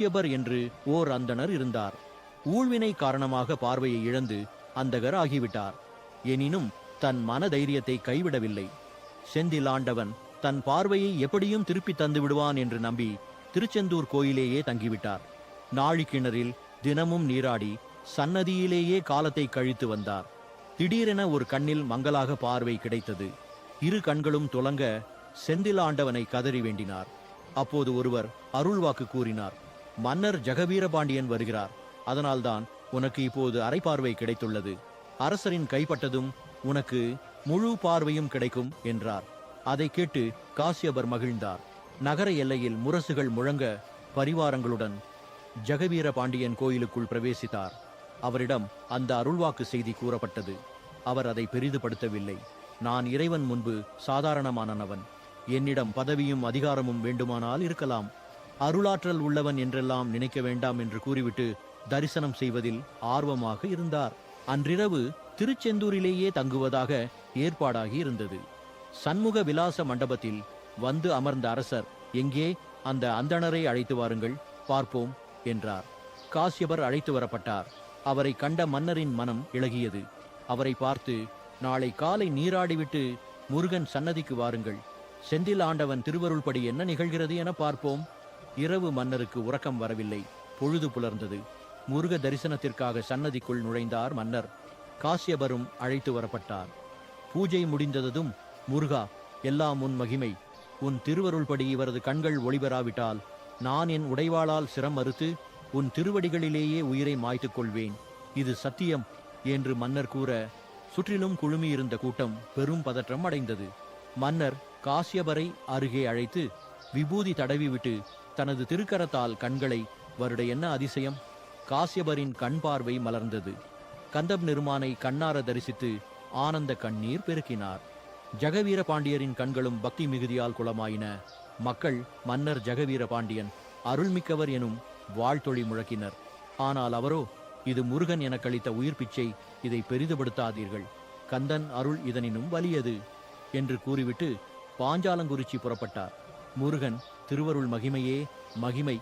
காசியபர் என்று ஓர் அந்தணர் இருந்தார். ஊழ்வினை காரணமாக பார்வையை இழந்து அந்தகர் ஆகிவிட்டார். எனினும் தன் மன தைரியத்தை கைவிடவில்லை. செந்திலாண்டவன் தன் பார்வையை எப்படியும் திருப்பி தந்து விடுவான் என்று நம்பி திருச்செந்தூர் கோயிலேயே தங்கிவிட்டார். நாழிக்கிணறில் தினமும் நீராடி சன்னதியிலேயே காலத்தை கழித்து வந்தார். திடீரென ஒரு கண்ணில் மங்கலாக பார்வை கிடைத்தது. இரு கண்களும் துலங்க செந்திலாண்டவனை கதறி வேண்டினார். அப்போது ஒருவர் அருள்வாக்கு கூறினார். மன்னர் ஜெகவீரபாண்டியன் வருகிறார். அதனால்தான் உனக்கு இப்போது அரைப்பார்வை கிடைத்துள்ளது. அரசரின் கைப்பட்டதும் உனக்கு முழு பார்வையும் கிடைக்கும் என்றார். அதை கேட்டு காசியபர் மகிழ்ந்தார். நகர எல்லையில் முரசுகள் முழங்க பரிவாரங்களுடன் ஜெகவீர பாண்டியன் கோயிலுக்குள் பிரவேசித்தார். அவரிடம் அந்த அருள்வாக்கு செய்தி கூறப்பட்டது. அவர் அதை பெரிதுபடுத்தவில்லை. நான் இறைவன் முன்பு சாதாரணமானவன். என்னிடம் பதவியும் அதிகாரமும் வேண்டுமானால் இருக்கலாம். அருளாற்றல் உள்ளவன் என்றெல்லாம் நினைக்க வேண்டாம் என்று கூறிவிட்டு தரிசனம் செய்வதில் ஆர்வமாக இருந்தார். அன்றிரவு திருச்செந்தூரிலேயே தங்குவதாக ஏற்பாடாகி இருந்தது. சண்முக விலாச மண்டபத்தில் வந்து அமர்ந்த அரசர் எங்கே? அந்த அந்தணரை அழைத்து வாருங்கள் பார்ப்போம் என்றார். காசியபர் அழைத்து வரப்பட்டார். அவரை கண்ட மன்னரின் மனம் இளகியது. அவரை பார்த்து நாளை காலை நீராடிவிட்டு முருகன் சன்னதிக்கு வாருங்கள். செந்தில் ஆண்டவன் திருவருள்படி என்ன நிகழ்கிறது என பார்ப்போம் இரவு மன்னருக்கு உறக்கம் வரவில்லை. பொழுது புலர்ந்தது. முருக தரிசனத்திற்காக சன்னதிக்குள் நுழைந்தார் மன்னர். காசியபரும் அழைத்து வரப்பட்டார். பூஜை முடிந்ததும் முருகா எல்லாம் உன் மகிமை. உன் திருவருள்படி இவரது கண்கள் ஒளிபெறாவிட்டால் நான் என் உடைவாளால் சிரம் மறுத்து உன் திருவடிகளிலேயே உயிரை மாய்த்துக் கொள்வேன். இது சத்தியம் என்று மன்னர் கூற சுற்றிலும் குழுமியிருந்த கூட்டம் பெரும் பதற்றம் அடைந்தது. மன்னர் காசியபரை அருகே அழைத்து விபூதி தடவிவிட்டு தனது திருக்கரத்தால் கண்களை வருட என்ன அதிசயம்? காசியபரின் கண் பார்வை மலர்ந்தது. கந்தப் நிருமானை கண்ணார தரிசித்து ஆனந்த கண்ணீர் பெருக்கினார். ஜெகவீர பாண்டியரின் கண்களும் பக்தி மிகுதியால் குளமாயின. மக்கள் மன்னர் ஜெகவீர பாண்டியன் அருள்மிக்கவர் எனும் வாழ்த்தொழி முழக்கினர். ஆனால் அவரோ இது முருகன் எனக் கழித்த உயிர் பிச்சை இதை பெரிதுபடுத்தாதீர்கள். கந்தன் அருள் இதனினும் வலியது என்று கூறிவிட்டு பாஞ்சாலங்குறிச்சி புறப்பட்டார். முருகன் திருவருள் மகிமையே மகிமை.